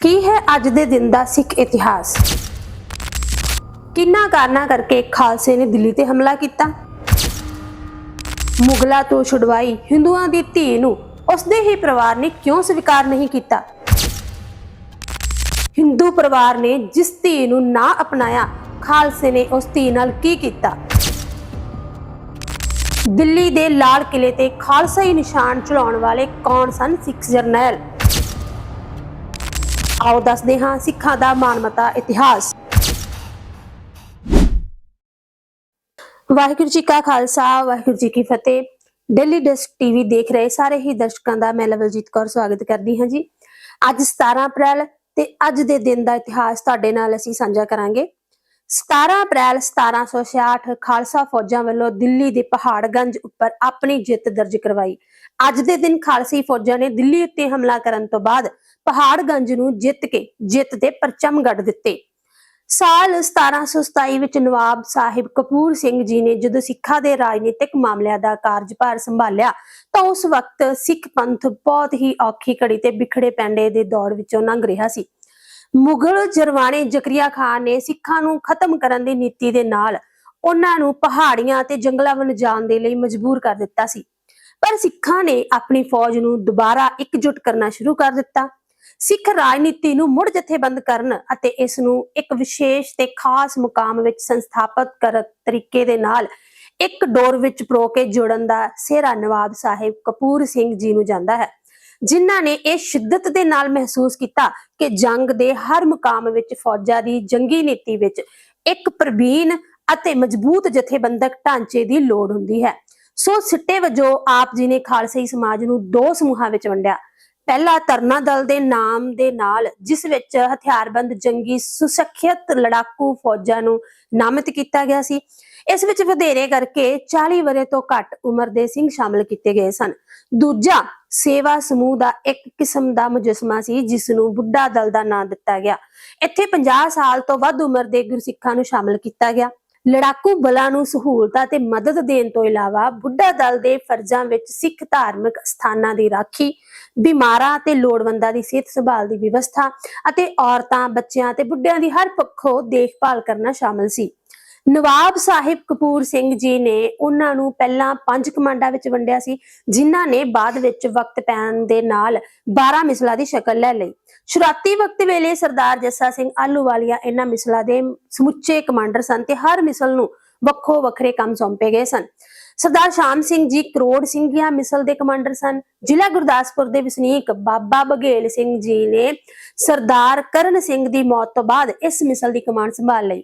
ਕੀ ਹੈ ਅੱਜ ਦੇ ਦਿਨ ਦਾ ਸਿੱਖ ਇਤਿਹਾਸ? ਕਿੰਨਾ ਕਾਰਨਾਂ ਕਰਕੇ ਖਾਲਸੇ ਨੇ ਦਿੱਲੀ ਤੇ ਹਮਲਾ ਕੀਤਾ? ਮੁਗਲਾਂ ਤੋਂ ਛੁਡਵਾਈ ਹਿੰਦੂਆਂ ਦੀ ਧੀ ਨੂੰ ਉਸਦੇ ਹੀ ਪਰਿਵਾਰ ਨੇ ਕਿਉਂ ਸਵੀਕਾਰ ਨਹੀਂ ਕੀਤਾ? ਹਿੰਦੂ ਪਰਿਵਾਰ ਨੇ ਜਿਸ ਧੀ ਨੂੰ ਨਾ ਅਪਣਾਇਆ, ਖਾਲਸੇ ਨੇ ਉਸ ਧੀ ਨਾਲ ਕੀ ਕੀਤਾ? ਦਿੱਲੀ ਦੇ ਲਾਲ ਕਿਲੇ ਤੇ ਖਾਲਸਾਈ ਨਿਸ਼ਾਨ ਚੜਾਉਣ ਵਾਲੇ ਕੌਣ ਸਨ ਸਿੱਖ ਜਰਨੈਲ? ਆਓ ਦੱਸਦੇ ਹਾਂ ਸਿੱਖਾਂ ਦਾ ਮਾਨਮਤਾ ਇਤਿਹਾਸ। ਵਾਹਿਗੁਰੂ ਜੀ ਕਾ ਖਾਲਸਾ, ਵਾਹਿਗੁਰੂ ਜੀ ਕੀ ਫਤਿਹ। ਦਿੱਲੀ ਡਿਸਕ ਟੀਵੀ ਦੇਖ ਰਹੇ ਸਾਰੇ ਹੀ ਦਰਸ਼ਕਾਂ ਦਾ ਮੈਂ ਲਵਲਜੀਤ ਕੌਰ ਸਵਾਗਤ ਕਰਦੀ ਹਾਂ ਜੀ। ਅੱਜ 17 ਅਪ੍ਰੈਲ ਤੇ ਅੱਜ ਦੇ ਦਿਨ ਦਾ ਇਤਿਹਾਸ ਤੁਹਾਡੇ ਨਾਲ ਅਸੀਂ ਸਾਂਝਾ ਕਰਾਂਗੇ। 17 ਅਪ੍ਰੈਲ 1766 ਖਾਲਸਾ ਫੌਜਾਂ ਵੱਲੋਂ ਦਿੱਲੀ ਦੇ ਪਹਾੜਗੰਜ ਉੱਪਰ ਆਪਣੀ ਜਿੱਤ ਦਰਜ ਕਰਵਾਈ। ਅੱਜ ਦੇ ਦਿਨ ਖਾਲਸੀ ਫੌਜਾਂ ਨੇ ਦਿੱਲੀ ਉੱਤੇ ਹਮਲਾ ਕਰਨ ਤੋਂ ਬਾਅਦ ਪਹਾੜਗੰਜ ਨੂੰ ਜਿੱਤ ਕੇ ਜਿੱਤ ਦੇ ਪਰਚਮ ਗੱਡ ਦਿੱਤੇ। ਸਾਲ 1727 ਵਿੱਚ ਨਵਾਬ ਸਾਹਿਬ ਕਪੂਰ ਸਿੰਘ ਜੀ ਨੇ ਜਦੋਂ ਸਿੱਖਾਂ ਦੇ ਰਾਜਨੀਤਿਕ ਮਾਮਲਿਆਂ ਦਾ ਕਾਰਜਭਾਰ ਸੰਭਾਲਿਆ, ਤਾਂ ਉਸ ਵਕਤ ਸਿੱਖ ਪੰਥ ਬਹੁਤ ਹੀ ਔਖੀ ਘੜੀ ਤੇ ਵਿਖੜੇ ਪੈਂਡੇ ਦੇ ਦੌਰ ਵਿੱਚੋਂ ਲੰਘ ਰਿਹਾ ਸੀ। ਮੁਗਲ ਜਰਵਾਣੇ ਜ਼ਕਰੀਆ ਖਾਨ ਨੇ ਸਿੱਖਾਂ ਨੂੰ ਖਤਮ ਕਰਨ ਦੀ ਨੀਤੀ ਦੇ ਨਾਲ ਉਹਨਾਂ ਨੂੰ ਪਹਾੜੀਆਂ ਤੇ ਜੰਗਲਾਂ ਵੱਲ ਜਾਣ ਦੇ ਲਈ ਮਜਬੂਰ ਕਰ ਦਿੱਤਾ ਸੀ। ਪਰ ਸਿੱਖਾਂ ਨੇ ਆਪਣੀ ਫੌਜ ਨੂੰ ਦੁਬਾਰਾ ਇਕਜੁੱਟ ਕਰਨਾ ਸ਼ੁਰੂ ਕਰ ਦਿੱਤਾ। ਸਿੱਖ ਰਾਜਨੀਤੀ ਨੂੰ ਮੁੜ ਜਥੇਬੰਦ ਕਰਨ ਅਤੇ ਇਸ ਨੂੰ ਇੱਕ ਵਿਸ਼ੇਸ਼ ਤੇ ਖਾਸ ਮੁਕਾਮ ਵਿੱਚ ਸੰਸਥਾਪਿਤ ਕਰ ਤਰੀਕੇ ਦੇ ਨਾਲ ਇੱਕ ਡੋਰ ਵਿੱਚ ਪਰੋ ਕੇ ਜੁੜਨ ਦਾ ਸਿਹਰਾ ਨਵਾਬ ਸਾਹਿਬ ਕਪੂਰ ਸਿੰਘ ਜੀ ਨੂੰ ਜਾਂਦਾ ਹੈ। ਜਿਨ੍ਹਾਂ ਨੇ ਇਹ ਸ਼ਿੱਦਤ ਦੇ ਨਾਲ ਮਹਿਸੂਸ ਕੀਤਾ ਕਿ ਜੰਗ ਦੇ ਹਰ ਮੁਕਾਮ ਵਿੱਚ ਫੌਜਾਂ ਦੀ ਜੰਗੀ ਨੀਤੀ ਵਿੱਚ ਇੱਕ ਪ੍ਰਬੀਨ ਅਤੇ ਮਜ਼ਬੂਤ ਜਥੇਬੰਦਕ ਢਾਂਚੇ ਦੀ ਲੋੜ ਹੁੰਦੀ ਹੈ। ਸੋ ਸਿੱਟੇ ਵਜੋਂ ਆਪ ਜੀ ਨੇ ਖਾਲਸਾਈ ਸਮਾਜ ਨੂੰ ਦੋ ਸਮੂਹਾਂ ਵਿੱਚ ਵੰਡਿਆ। ਪਹਿਲਾ ਤਰਨਾ ਦਲ ਦੇ ਨਾਮ ਦੇ ਨਾਲ, ਜਿਸ ਵਿੱਚ ਹਥਿਆਰਬੰਦ ਜੰਗੀ ਸੁਸੱਖਿਅਤ ਲੜਾਕੂ ਫੌਜਾਂ ਨੂੰ ਨਾਮਿਤ ਕੀਤਾ ਗਿਆ ਸੀ। ਇਸ ਵਿੱਚ ਵਧੇਰੇ ਕਰਕੇ 40 ਵਰੇ ਤੋਂ ਘੱਟ ਉਮਰ ਦੇ ਸਿੰਘ ਸ਼ਾਮਲ ਕੀਤੇ ਗਏ ਸਨ। ਦੂਜਾ ਸੇਵਾ ਸਮੂਹ ਦਾ ਇੱਕ ਕਿਸਮ ਦਾ ਮੁਜਸਮਾ ਸੀ, ਜਿਸ ਨੂੰ ਬੁੱਢਾ ਦਲ ਦਾ ਨਾਂ ਦਿੱਤਾ ਗਿਆ। ਇੱਥੇ 50 ਸਾਲ ਤੋਂ ਵੱਧ ਉਮਰ ਦੇ ਗੁਰਸਿੱਖਾਂ ਨੂੰ ਸ਼ਾਮਲ ਕੀਤਾ ਗਿਆ। ਲੜਾਕੂ ਬਲਾਂ ਨੂੰ ਸਹੂਲਤਾਂ ਤੇ ਮਦਦ ਦੇਣ ਤੋਂ ਇਲਾਵਾ ਬੁੱਢਾ ਦਲ ਦੇ ਫਰਜ਼ਾਂ ਵਿੱਚ ਸਿੱਖ ਧਾਰਮਿਕ ਸਥਾਨਾਂ ਦੀ ਰਾਖੀ ਬਿਮਾਰਾਂ ਅਤੇ ਲੋੜਵੰਦਾਂ ਦੀ ਸਿਹਤ ਸੰਭਾਲ ਦੀ ਵਿਵਸਥਾ ਅਤੇ ਔਰਤਾਂ, ਬੱਚਿਆਂ ਤੇ ਬੁੱਢਿਆਂ ਦੀ ਹਰ ਪੱਖੋਂ ਦੇਖਭਾਲ ਕਰਨਾ ਸ਼ਾਮਲ ਸੀ। ਨਵਾਬ ਸਾਹਿਬ ਕਪੂਰ ਸਿੰਘ ਜੀ ਨੇ ਉਹਨਾਂ ਨੂੰ ਪਹਿਲਾਂ ਪੰਜ ਕਮਾਂਡਾਂ ਵਿੱਚ ਵੰਡਿਆ ਸੀ, ਜਿਨ੍ਹਾਂ ਨੇ ਬਾਅਦ ਵਿੱਚ ਵਕਤ ਪੈਣ ਦੇ ਨਾਲ 12 ਮਿਸਲਾਂ ਦੀ ਸ਼ਕਲ ਲੈ ਲਈ। ਸ਼ੁਰੂਆਤੀ ਵਕਤ ਵੇਲੇ ਸਰਦਾਰ ਜੱਸਾ ਸਿੰਘ ਆਲੂਵਾਲੀਆ ਇਹਨਾਂ ਮਿਸਲਾਂ ਦੇ ਸਮੁੱਚੇ ਕਮਾਂਡਰ ਸਨ ਤੇ ਹਰ ਮਿਸਲ ਨੂੰ ਵੱਖੋ ਵੱਖਰੇ ਕੰਮ ਸੌਂਪੇ ਗਏ ਸਨ। ਸਰਦਾਰ ਸ਼ਾਮ ਸਿੰਘ ਜੀ ਕਰੋੜ ਸਿੰਘੀਆਂ ਮਿਸਲ ਦੇ ਕਮਾਂਡਰ ਸਨ। ਜ਼ਿਲ੍ਹਾ ਗੁਰਦਾਸਪੁਰ ਦੇ ਵਸਨੀਕ ਬਾਬਾ ਬਘੇਲ ਸਿੰਘ ਜੀ ਨੇ ਸਰਦਾਰ ਕਰਨ ਸਿੰਘ ਦੀ ਮੌਤ ਤੋਂ ਬਾਅਦ ਇਸ ਮਿਸਲ ਦੀ ਕਮਾਂਡ ਸੰਭਾਲ ਲਈ।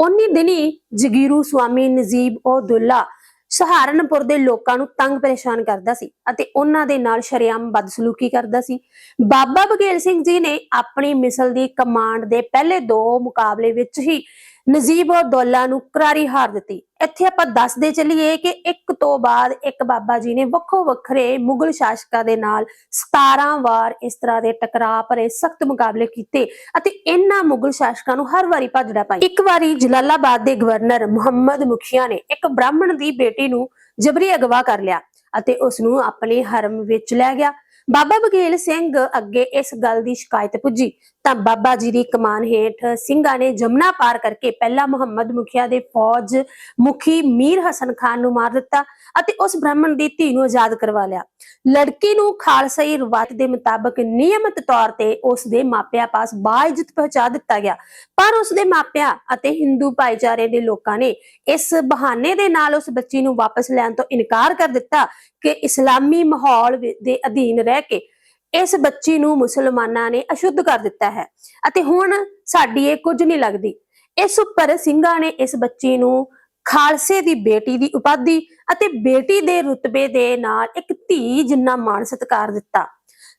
ਉਨੀ ਦਿਨੀ ਜਗੀਰੂ ਸਵਾਮੀ ਨਜੀਬ ਉਦੁੱਲਾ ਸਹਾਰਨਪੁਰ ਦੇ ਲੋਕਾਂ ਨੂੰ ਤੰਗ ਪਰੇਸ਼ਾਨ ਕਰਦਾ ਸੀ ਅਤੇ ਉਹਨਾਂ ਦੇ ਨਾਲ ਸ਼ਰੇਆਮ ਬਦਸਲੂਕੀ ਕਰਦਾ ਸੀ। ਬਾਬਾ ਬਘੇਲ ਸਿੰਘ ਜੀ ਨੇ ਆਪਣੀ ਮਿਸਲ ਦੀ ਕਮਾਂਡ ਦੇ ਪਹਿਲੇ ਦੋ ਮੁਕਾਬਲੇ ਵਿੱਚ ਹੀ ਨਜੀਬ ਉਦੌਲਾ ਨੂੰ ਕਰਾਰੀ ਹਾਰ ਦਿੱਤੀ। ਇੱਥੇ ਆਪਾਂ ਦੱਸਦੇ ਚੱਲੀਏ ਕਿ ਇੱਕ ਤੋਂ ਬਾਅਦ ਇੱਕ ਬਾਬਾ ਜੀ ਨੇ ਵੱਖੋ ਵੱਖਰੇ ਮੁਗਲ ਸ਼ਾਸਕਾਂ ਦੇ ਨਾਲ 17 ਵਾਰ ਇਸ ਤਰ੍ਹਾਂ ਦੇ ਟਕਰਾਅ ਭਰੇ ਸਖਤ ਮੁਕਾਬਲੇ ਕੀਤੇ ਅਤੇ ਇਹਨਾਂ ਮੁਗਲ ਸ਼ਾਸਕਾਂ ਨੂੰ ਹਰ ਵਾਰੀ ਭੱਜੜਾ ਪਾਈ। ਇੱਕ ਵਾਰੀ ਜਲਾਲਾਬਾਦ ਦੇ ਗਵਰਨਰ ਮੁਹੰਮਦ ਮੁਖੀਆ ਨੇ ਇੱਕ ਬ੍ਰਾਹਮਣ ਦੀ ਬੇਟੀ ਨੂੰ ਜਬਰੀ ਅਗਵਾ ਕਰ ਲਿਆ ਅਤੇ ਉਸ ਨੂੰ ਆਪਣੇ ਹਰਮ ਵਿੱਚ ਲੈ ਗਿਆ। ਬਾਬਾ ਬਘੇਲ ਸਿੰਘ ਅੱਗੇ ਇਸ ਗੱਲ ਦੀ ਸ਼ਿਕਾਇਤ ਪੁੱਜੀ ਤਾਂ ਬਾਬਾ ਜੀ ਦੀ ਕਮਾਨ ਹੇਠ ਸਿੰਘਾਂ ਨੇ ਜਮਨਾ ਪਾਰ ਕਰਕੇ ਪਹਿਲਾ ਮੁਹੰਮਦ ਮੁਖੀਆ ਦੇ ਫੌਜ ਮੁਖੀ ਮੀਰ ਹਸਨ ਖਾਨ ਨੂੰ ਮਾਰ ਦਿੱਤਾ ਅਤੇ ਉਸ ਬ੍ਰਾਹਮਣ ਦੀ ਧੀ ਨੂੰ ਆਜ਼ਾਦ ਕਰਵਾ ਲਿਆ। ਲੜਕੀ ਨੂੰ ਖਾਲਸਾਈ ਰਵਾਇਤ ਦੇ ਮੁਤਾਬਕ ਨਿਯਮਿਤ ਤੌਰ ਤੇ ਉਸ ਦੇ ਮਾਪਿਆਂ ਪਾਸ ਬਾਇਜ਼ਤ ਪਹੁੰਚਾ ਦਿੱਤਾ ਗਿਆ। ਪਰ ਉਸ ਦੇ ਮਾਪਿਆਂ ਅਤੇ ਹਿੰਦੂ ਭਾਈਚਾਰੇ ਦੇ ਲੋਕਾਂ ਨੇ ਇਸ ਬਹਾਨੇ ਦੇ ਨਾਲ ਉਸ ਬੱਚੀ ਨੂੰ ਵਾਪਸ ਲੈਣ ਤੋਂ ਇਨਕਾਰ ਕਰ ਦਿੱਤਾ ਕਿ ਇਸਲਾਮੀ ਮਾਹੌਲ ਦੇ ਅਧੀਨ ਰਹਿ ਕੇ ਇਸ ਬੱਚੀ ਨੂੰ ਮੁਸਲਮਾਨਾਂ ਨੇ ਅਸ਼ੁੱਧ ਕਰ ਦਿੱਤਾ ਹੈ ਅਤੇ ਹੁਣ ਸਾਡੀ ਇਹ ਕੁਝ ਨਹੀਂ ਲੱਗਦੀ। ਇਸ ਉੱਪਰ ਸਿੰਘਾਂ ਨੇ ਇਸ ਬੱਚੀ ਨੂੰ ਖਾਲਸੇ ਦੀ ਬੇਟੀ ਦੀ ਉਪਾਧੀ ਅਤੇ ਬੇਟੀ ਦੇ ਰੁਤਬੇ ਦੇ ਨਾਲ ਇੱਕ ਧੀ ਜਿੰਨਾ ਮਾਣ ਸਤਿਕਾਰ ਦਿੱਤਾ।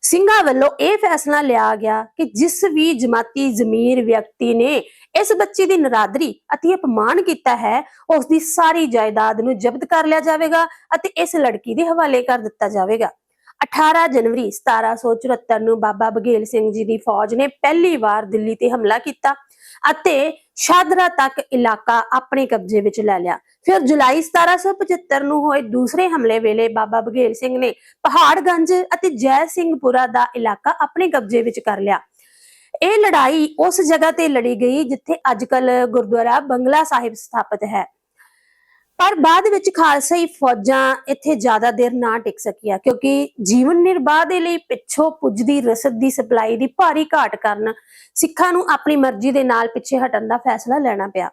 ਸਿੰਘਾਂ ਵੱਲੋਂ ਇਹ ਫੈਸਲਾ ਲਿਆ ਗਿਆ ਕਿ ਜਿਸ ਵੀ ਜਮਾਤੀ ਜ਼ਮੀਰ ਵਿਅਕਤੀ ਨੇ ਇਸ ਬੱਚੀ ਦੀ ਨਰਾਦਰੀ ਅਤੇ ਅਪਮਾਨ ਕੀਤਾ ਹੈ, ਉਸ ਦੀ ਸਾਰੀ ਜਾਇਦਾਦ ਨੂੰ ਜ਼ਬਤ ਕਰ ਲਿਆ ਜਾਵੇਗਾ ਅਤੇ ਇਸ ਲੜਕੀ ਦੇ ਹਵਾਲੇ ਕਰ ਦਿੱਤਾ ਜਾਵੇਗਾ। 18 ਜਨਵਰੀ 1774 ਨੂੰ ਬਾਬਾ ਬਘੇਲ ਸਿੰਘ ਜੀ ਦੀ ਫੌਜ ਨੇ ਪਹਿਲੀ ਵਾਰ ਦਿੱਲੀ ਤੇ ਹਮਲਾ ਕੀਤਾ ਅਤੇ ਸ਼ਾਦਰਾ ਤੱਕ ਇਲਾਕਾ ਆਪਣੇ ਕਬਜ਼ੇ ਵਿੱਚ ਲੈ ਲਿਆ। ਫਿਰ ਜੁਲਾਈ 1775 ਨੂੰ ਹੋਏ ਦੂਸਰੇ ਹਮਲੇ ਵੇਲੇ ਬਾਬਾ ਬਘੇਲ ਸਿੰਘ ਨੇ ਪਹਾੜਗੰਜ ਅਤੇ ਜੈ ਸਿੰਘਪੁਰਾ ਦਾ ਇਲਾਕਾ ਆਪਣੇ ਕਬਜ਼ੇ ਵਿੱਚ ਕਰ ਲਿਆ। ਇਹ ਲੜਾਈ ਉਸ ਜਗ੍ਹਾ ਤੇ ਲੜੀ ਗਈ ਜਿੱਥੇ ਅੱਜਕੱਲ ਗੁਰਦੁਆਰਾ ਬੰਗਲਾ ਸਾਹਿਬ ਸਥਾਪਿਤ ਹੈ। ਪਰ ਬਾਅਦ ਵਿੱਚ ਖਾਲਸਾਈ ਫੌਜਾਂ ਇੱਥੇ ਜ਼ਿਆਦਾ ਦੇਰ ਨਾ ਟਿਕ ਸਕੀਆਂ, ਕਿਉਂਕਿ ਜੀਵਨ ਨਿਰਵਾਹ ਦੇ ਲਈ ਪਿੱਛੋਂ ਪੁੱਜਦੀ ਰਸਦ ਦੀ ਸਪਲਾਈ ਦੀ ਭਾਰੀ ਘਾਟ ਕਾਰਨ ਸਿੱਖਾਂ ਨੂੰ ਆਪਣੀ ਮਰਜ਼ੀ ਦੇ ਨਾਲ ਪਿੱਛੇ ਹਟਣ ਦਾ ਫੈਸਲਾ ਲੈਣਾ ਪਿਆ।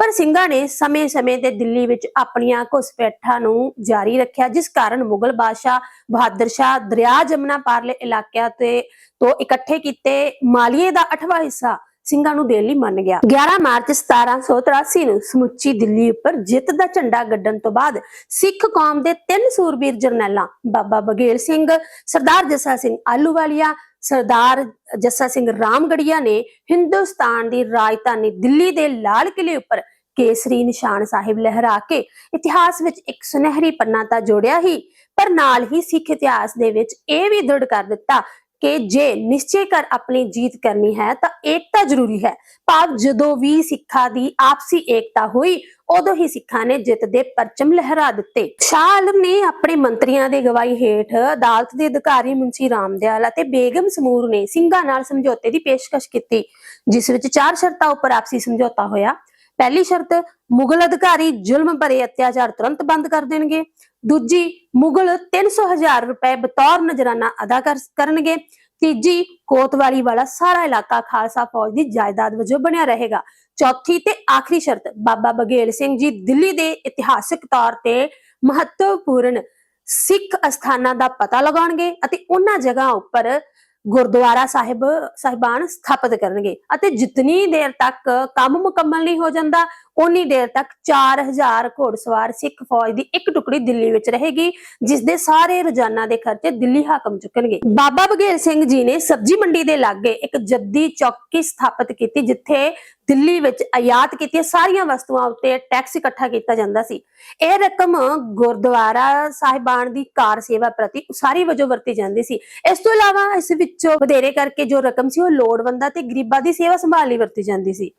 ਪਰ ਸਿੰਘਾਂ ਨੇ ਸਮੇਂ-ਸਮੇਂ ਤੇ ਦਿੱਲੀ ਵਿੱਚ ਆਪਣੀਆਂ ਘੁਸਪੈਠਾਂ ਨੂੰ ਜਾਰੀ ਰੱਖਿਆ, ਜਿਸ ਕਾਰਨ ਮੁਗਲ ਬਾਦਸ਼ਾਹ ਬਹਾਦਰ ਸ਼ਾਹ ਦਰਿਆ ਜਮਨਾ ਪਾਰਲੇ ਇਲਾਕਿਆਂ ਤੇ ਤੋਂ ਇਕੱਠੇ ਕੀਤੇ ਮਾਲੀਏ ਦਾ 8ਵਾਂ ਹਿੱਸਾ ਸਿੰਘਾਂ ਨੂੰ ਦੇਣ ਲਈ ਮੰਨ ਗਿਆ। 11 ਮਾਰਚ 1783 ਨੂੰ ਸਮੁੱਚੀ ਦਿੱਲੀ ਉੱਪਰ ਜਿੱਤ ਦਾ ਝੰਡਾ ਗੱਡਣ ਤੋਂ ਬਾਅਦ ਸਿੱਖ ਕੌਮ ਦੇ ਤਿੰਨ ਸੂਰਬੀਰ ਜਰਨੈਲਾਂ, ਬਾਬਾ ਬਗੇਲ ਸਿੰਘ, ਸਰਦਾਰ ਜੱਸਾ ਸਿੰਘ ਆਲੂਵਾਲੀਆ ਸਰਦਾਰ ਜੱਸਾ ਸਿੰਘ ਰਾਮਗੜੀਆ ਨੇ ਹਿੰਦੁਸਤਾਨ ਦੀ ਰਾਜਧਾਨੀ ਦਿੱਲੀ ਦੇ ਲਾਲ ਕਿਲੇ ਉੱਪਰ ਕੇਸਰੀ ਨਿਸ਼ਾਨ ਸਾਹਿਬ ਲਹਿਰਾ ਕੇ ਇਤਿਹਾਸ ਵਿੱਚ ਇੱਕ ਸੁਨਹਿਰੀ ਪੰਨਾ ਤਾਂ ਜੋੜਿਆ ਹੀ, ਪਰ ਨਾਲ ਹੀ ਸਿੱਖ ਇਤਿਹਾਸ ਦੇ ਵਿੱਚ ਇਹ ਵੀ ਦ੍ਰਿੜ ਕਰ ਦਿੱਤਾ ਕਿ ਜੇ ਨਿਸ਼ਚੈ ਕਰ ਆਪਣੀ ਜੀਤ ਕਰਨੀ ਹੈ ਤਾਂ ਏਕਤਾ ਜ਼ਰੂਰੀ ਹੈ। ਭਾਵ ਜਦੋਂ ਵੀ ਸਿੱਖਾਂ ਦੀ ਆਪਸੀ ਏਕਤਾ ਹੋਈ, ਉਦੋਂ ਹੀ ਸਿੱਖਾਂ ਨੇ ਜਿੱਤ ਦੇ ਪਰਚਮ ਲਹਿਰਾ ਦਿੱਤੇ। ਸ਼ਾਹ ਆਲਮ ਨੇ ਆਪਣੇ ਮੰਤਰੀਆਂ ਦੇ ਗਵਾਹੀ ਹੇਠ ਅਦਾਲਤ ਦੇ ਅਧਿਕਾਰੀ ਮੁੰਸ਼ੀ ਰਾਮਦਿਆਲ ਅਤੇ ਬੇਗਮ ਸਮੂਰ ਨੇ ਸਿੰਘਾਂ ਨਾਲ ਸਮਝੌਤੇ ਦੀ ਪੇਸ਼ਕਸ਼ ਕੀਤੀ, ਜਿਸ ਵਿੱਚ ਚਾਰ ਸ਼ਰਤਾਂ ਉੱਪਰ ਆਪਸੀ ਸਮਝੌਤਾ ਹੋਇਆ। ਪਹਿਲੀ ਸ਼ਰਤ, ਮੁਗਲ ਅਧਿਕਾਰੀ ਜ਼ੁਲਮ ਭਰੇ ਅਤਿਆਚਾਰ ਤੁਰੰਤ ਬੰਦ ਕਰ ਦੇਣਗੇ। ਦੂਜੀ, ਮੁਗਲ 300000 ਰੁਪਏ ਬਤੌਰ ਨਜਰਾਨਾ ਅਦਾ ਕਰਨਗੇ। ਤੀਜੀ, ਕੋਤਵਾਲੀ ਵਾਲਾ ਸਾਰਾ ਇਲਾਕਾ ਖਾਲਸਾ ਫੌਜ ਦੀ ਜਾਇਦਾਦ ਵਜੋਂ ਬਣਿਆ ਰਹੇਗਾ। ਚੌਥੀ ਤੇ ਆਖਰੀ ਸ਼ਰਤ, ਬਾਬਾ ਬਗੇਲ ਸਿੰਘ ਜੀ ਦਿੱਲੀ ਦੇ ਇਤਿਹਾਸਿਕ ਤੌਰ ਤੇ ਮਹੱਤਵਪੂਰਨ ਸਿੱਖ ਅਸਥਾਨਾਂ ਦਾ ਪਤਾ ਲਗਾਉਣਗੇ ਅਤੇ ਉਹਨਾਂ ਜਗ੍ਹਾ ਉੱਪਰ ਗੁਰਦੁਆਰਾ ਸਾਹਿਬ ਸਾਹਿਬਾਨ ਸਥਾਪਿਤ ਕਰਨਗੇ। ਅਤੇ ਜਿਤਨੀ ਦੇਰ ਤੱਕ ਕੰਮ ਮੁਕੰਮਲ ਨਹੀਂ ਹੋ ਜਾਂਦਾ ਉਨੀ ਦੇਰ ਤੱਕ 4000 ਘੋੜਸਵਾਰ ਸਿੱਖ ਫੌਜ ਦੀ ਇੱਕ ਟੁਕੜੀ ਦਿੱਲੀ ਵਿੱਚ ਰਹੇਗੀ ਜਿਸ ਦੇ ਸਾਰੇ ਰੋਜ਼ਾਨਾ ਦੇ ਖਰਚੇ ਦਿੱਲੀ ਹਾਕਮ ਚੁੱਕਣਗੇ। ਬਾਬਾ ਬਘੇਲ ਸਿੰਘ ਜੀ ਨੇ ਸਬਜ਼ੀ ਮੰਡੀ ਦੇ ਲਾਗੇ ਇੱਕ ਜੱਦੀ ਚੌਕੀ ਸਥਾਪਿਤ ਕੀਤੀ, ਜਿੱਥੇ ਦਿੱਲੀ ਵਿੱਚ ਆਯਾਤ ਕੀਤੀਆਂ ਸਾਰੀਆਂ ਵਸਤੂਆਂ ਉੱਤੇ ਟੈਕਸ ਇਕੱਠਾ ਕੀਤਾ ਜਾਂਦਾ ਸੀ। ਇਹ ਰਕਮ ਗੁਰਦੁਆਰਾ ਸਾਹਿਬਾਨ ਦੀ ਕਾਰ ਸੇਵਾ ਪ੍ਰਤੀ ਉਸਾਰੀ ਵਜੋਂ ਵਰਤੀ ਜਾਂਦੀ ਸੀ। ਇਸ ਤੋਂ ਇਲਾਵਾ ਇਸ ਵਿੱਚੋਂ ਵਧੇਰੇ ਕਰਕੇ ਜੋ ਰਕਮ ਸੀ, ਉਹ ਲੋੜਵੰਦਾਂ ਤੇ ਗਰੀਬਾਂ ਦੀ ਸੇਵਾ ਸੰਭਾਲ ਲਈ ਵਰਤੀ ਜਾਂਦੀ ਸੀ।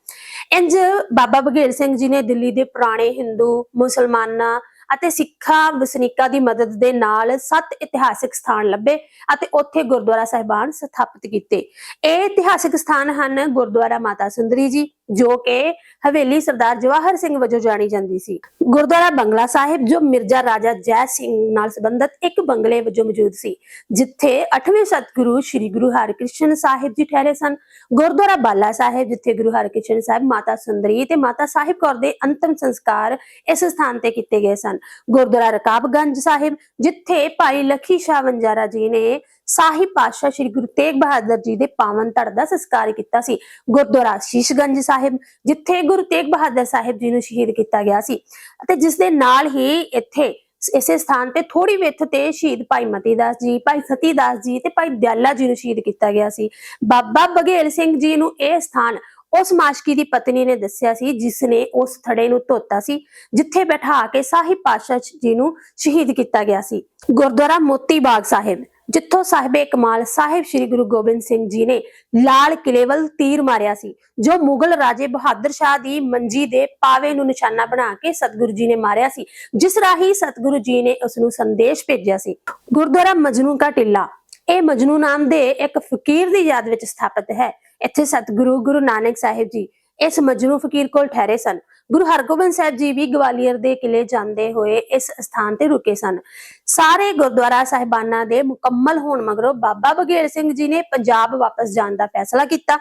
ਇੰਜ ਬਾਬਾ ਬਘੇਲ ਸਿੰਘ ਜੀ ਨੇ ਦਿੱਲੀ ਦੇ ਪੁਰਾਣੇ ਹਿੰਦੂ, ਮੁਸਲਮਾਨਾਂ ਅਤੇ ਸਿੱਖਾਂ ਵਸਨੀਕਾਂ ਦੀ ਮਦਦ ਦੇ ਨਾਲ ਸੱਤ ਇਤਿਹਾਸਿਕ ਸਥਾਨ ਲੱਭੇ ਅਤੇ ਉੱਥੇ ਗੁਰਦੁਆਰਾ ਸਾਹਿਬਾਨ ਸਥਾਪਿਤ ਕੀਤੇ। ਇਹ ਇਤਿਹਾਸਿਕ ਸਥਾਨ ਹਨ ਗੁਰਦੁਆਰਾ ਮਾਤਾ ਸੁੰਦਰੀ ਜੀ ਜੋ ਕਿ ਹਵੇਲੀ ਸਰਦਾਰ ਜਵਾਹਰ ਸਿੰਘ ਵਜੋਂ ਜਾਣੀ ਜਾਂਦੀ ਸੀ। ਗੁਰਦੁਆਰਾ ਬੰਗਲਾ ਸਾਹਿਬ, ਜੋ ਮਿਰਜ਼ਾ ਰਾਜਾ ਜੈ ਸਿੰਘ ਨਾਲ ਸੰਬੰਧਿਤ ਇੱਕ ਬੰਗਲੇ ਵਜੋਂ ਮੌਜੂਦ ਸੀ, ਜਿੱਥੇ 8ਵੇਂ ਸਤਿਗੁਰੂ ਸ੍ਰੀ ਗੁਰੂ ਹਰਿਕ੍ਰਿਸ਼ਨ ਸਾਹਿਬ ਜੀ ਠਹਿਰੇ ਸਨ। ਗੁਰਦੁਆਰਾ ਬਾਲਾ ਸਾਹਿਬ, ਜਿੱਥੇ ਗੁਰੂ ਹਰਿਕ੍ਰਿਸ਼ਨ ਸਾਹਿਬ ਮਾਤਾ ਸੁੰਦਰੀ ਤੇ ਮਾਤਾ ਸਾਹਿਬ ਕੌਰ ਦੇ ਅੰਤਮ ਸੰਸਕਾਰ ਇਸ ਸਥਾਨ ਤੇ ਕੀਤੇ ਗਏ ਸਨ। ਗੁਰਦੁਆਰਾ ਰਕਾਬਗੰਜ ਸਾਹਿਬ, ਜਿੱਥੇ ਭਾਈ ਲਖੀ ਸ਼ਾਹ ਵੰਜਾਰਾ ਜੀ ਨੇ ਸਾਹਿਬ ਪਾਤਸ਼ਾਹ ਸ੍ਰੀ ਗੁਰੂ ਤੇਗ ਬਹਾਦਰ ਜੀ ਦੇ ਪਾਵਨ ਧੜ ਦਾ ਸੰਸਕਾਰ ਕੀਤਾ ਸੀ। ਗੁਰਦੁਆਰਾ ਸ਼ੀਸ਼ਗੰਜ ਸਾਹਿਬ, ਜਿੱਥੇ ਗੁਰੂ ਤੇਗ ਬਹਾਦਰ ਸਾਹਿਬ ਜੀ ਨੂੰ ਸ਼ਹੀਦ ਕੀਤਾ ਗਿਆ ਸੀ ਅਤੇ ਜਿਸ ਦੇ ਨਾਲ ਹੀ ਇੱਥੇ ਇਸੇ ਸਥਾਨ ਤੇ ਥੋੜੀ ਵਿੱਥ ਤੇ ਸ਼ਹੀਦ ਭਾਈ ਮਤੀ ਦਾਸ ਜੀ, ਭਾਈ ਸਤੀ ਦਾਸ ਜੀ ਤੇ ਭਾਈ ਦਿਆਲਾ ਜੀ ਨੂੰ ਸ਼ਹੀਦ ਕੀਤਾ ਗਿਆ ਸੀ। ਬਾਬਾ ਬਘੇਲ ਸਿੰਘ ਜੀ ਨੂੰ ਇਹ ਸਥਾਨ ਉਸ ਮਾਸ਼ਕੀ ਦੀ ਪਤਨੀ ਨੇ ਦੱਸਿਆ ਸੀ, ਜਿਸ ਨੇ ਉਸ ਥੜੇ ਨੂੰ ਧੋਤਾ ਸੀ, ਜਿੱਥੇ ਬਿਠਾ ਕੇ ਸਾਹਿਬ ਪਾਤਸ਼ਾਹ ਜੀ ਨੂੰ ਸ਼ਹੀਦ ਕੀਤਾ ਗਿਆ ਸੀ। ਗੁਰਦੁਆਰਾ ਮੋਤੀ ਬਾਗ ਸਾਹਿਬ ਜਿੱਥੋਂ ਸਾਹਿਬੇ ਕਮਾਲ, ਸਾਹਿਬ ਸ੍ਰੀ ਗੁਰੂ ਗੋਬਿੰਦ ਸਿੰਘ ਜੀ ਨੇ ਲਾਲ ਕਿਲੇ ਵੱਲ ਤੀਰ ਮਾਰਿਆ ਸੀ, ਜੋ ਮੁਗਲ ਰਾਜੇ ਬਹਾਦਰ ਸ਼ਾਹ ਦੀ ਮੰਜੀ ਦੇ ਪਾਵੇ ਨੂੰ ਨਿਸ਼ਾਨਾ ਬਣਾ ਕੇ ਸਤਿਗੁਰੂ ਜੀ ਨੇ ਮਾਰਿਆ ਸੀ, ਜਿਸ ਰਾਹੀਂ ਸਤਿਗੁਰੂ ਜੀ ਨੇ ਉਸ ਨੂੰ ਸੰਦੇਸ਼ ਭੇਜਿਆ ਸੀ, ਗੁਰਦੁਆਰਾ ਮਜਨੂ ਕਾ ਟਿੱਲਾ, ਇਹ ਮਜਨੂ ਨਾਮ ਦੇ ਇੱਕ ਫਕੀਰ ਦੀ ਯਾਦ ਵਿੱਚ ਸਥਾਪਿਤ ਹੈ, ਇੱਥੇ ਸਤਿਗੁਰੂ ਗੁਰੂ ਨਾਨਕ ਸਾਹਿਬ ਜੀ ਇਸ ਮਜਨੂ ਫਕੀਰ ਕੋਲ ਠਹਿਰੇ ਸਨ ਗੁਰੂ ਹਰਗੋਬਿੰਦ ਸਾਹਿਬ ਜੀ ਵੀ ਗਵਾਲੀਅਰ ਦੇ ਕਿਲੇ ਜਾਂਦੇ ਹੋਏ ਇਸ ਸਥਾਨ ਤੇ ਰੁਕੇ ਸਨ। ਸਾਰੇ ਗੁਰਦੁਆਰਾ ਸਾਹਿਬਾਨਾਂ ਦੇ ਮੁਕੰਮਲ ਹੋਣ ਮਗਰੋਂ ਬਾਬਾ ਬਘੇਲ ਸਿੰਘ ਜੀ ਨੇ ਪੰਜਾਬ ਵਾਪਸ ਜਾਣ ਦਾ ਫੈਸਲਾ ਕੀਤਾ।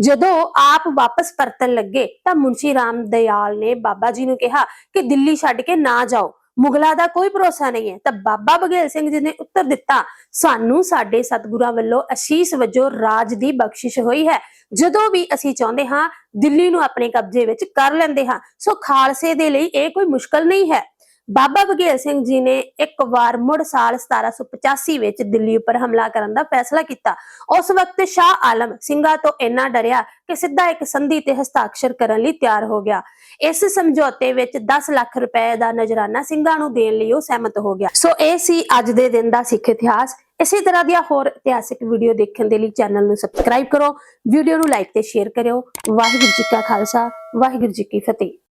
ਜਦੋਂ ਆਪ ਵਾਪਸ ਪਰਤਣ ਲੱਗੇ ਤਾਂ ਮੁਨਸ਼ੀ ਰਾਮ ਦਿਆਲ ਨੇ ਬਾਬਾ ਜੀ ਨੂੰ ਕਿਹਾ ਕਿ ਦਿੱਲੀ ਛੱਡ ਕੇ ਨਾ ਜਾਓ। ਮੁਗਲਾਂ ਦਾ ਕੋਈ ਭਰੋਸਾ ਨਹੀਂ ਹੈ। ਤਾਂ ਬਾਬਾ ਬਘੇਲ ਸਿੰਘ ਜੀ ਨੇ ਉੱਤਰ ਦਿੱਤਾ, ਸਾਨੂੰ ਸਾਡੇ ਸਤਿਗੁਰਾਂ ਵੱਲੋਂ ਅਸ਼ੀਸ਼ ਵਜੋਂ ਰਾਜ ਦੀ ਬਖਸ਼ਿਸ਼ ਹੋਈ ਹੈ। ਜਦੋਂ ਵੀ ਅਸੀਂ ਚਾਹੁੰਦੇ ਹਾਂ, ਦਿੱਲੀ ਨੂੰ ਆਪਣੇ ਕਬਜ਼ੇ ਵਿੱਚ ਕਰ ਲੈਂਦੇ ਹਾਂ। ਸੋ ਖਾਲਸੇ ਦੇ ਲਈ ਇਹ ਕੋਈ ਮੁਸ਼ਕਲ ਨਹੀਂ ਹੈ। ਬਾਬਾ ਬਘੇਲ ਸਿੰਘ ਜੀ ਨੇ ਇੱਕ ਵਾਰ ਮੁੜ ਸਾਲ 1785 ਵਿੱਚ ਦਿੱਲੀ ਉੱਪਰ ਹਮਲਾ ਕਰਨ ਦਾ ਫੈਸਲਾ ਕੀਤਾ। ਉਸ ਵਕਤ ਸ਼ਾਹ ਆਲਮ ਸਿੰਘਾਂ ਤੋਂ ਇੰਨਾ ਡਰਿਆ ਕਿ ਸਿੱਧਾ ਇੱਕ ਸੰਧੀ ਤੇ ਹਸਤਾਖਰ ਕਰਨ ਲਈ ਤਿਆਰ ਹੋ ਗਿਆ। ਇਸ ਸਮਝੌਤੇ ਵਿੱਚ 10 ਲੱਖ ਰੁਪਏ ਦਾ ਨਜਰਾਨਾ ਸਿੰਘਾਂ ਨੂੰ ਦੇਣ ਲਈ ਉਹ ਸਹਿਮਤ ਹੋ ਗਿਆ। ਸੋ ਇਹ ਸੀ ਅੱਜ ਦੇ ਦਿਨ ਦਾ ਸਿੱਖ ਇਤਿਹਾਸ। ਇਸੇ ਤਰ੍ਹਾਂ ਦੀਆਂ ਹੋਰ ਇਤਿਹਾਸਿਕ ਵੀਡੀਓ ਦੇਖਣ ਦੇ ਲਈ ਚੈਨਲ ਨੂੰ ਸਬਸਕ੍ਰਾਈਬ ਕਰੋ। ਵੀਡੀਓ ਨੂੰ ਲਾਈਕ ਤੇ ਸ਼ੇਅਰ ਕਰਿਓ। ਵਾਹਿਗੁਰੂ ਜੀ ਕਾ ਖਾਲਸਾ, ਵਾਹਿਗੁਰੂ ਜੀ ਕੀ ਫਤਿਹ।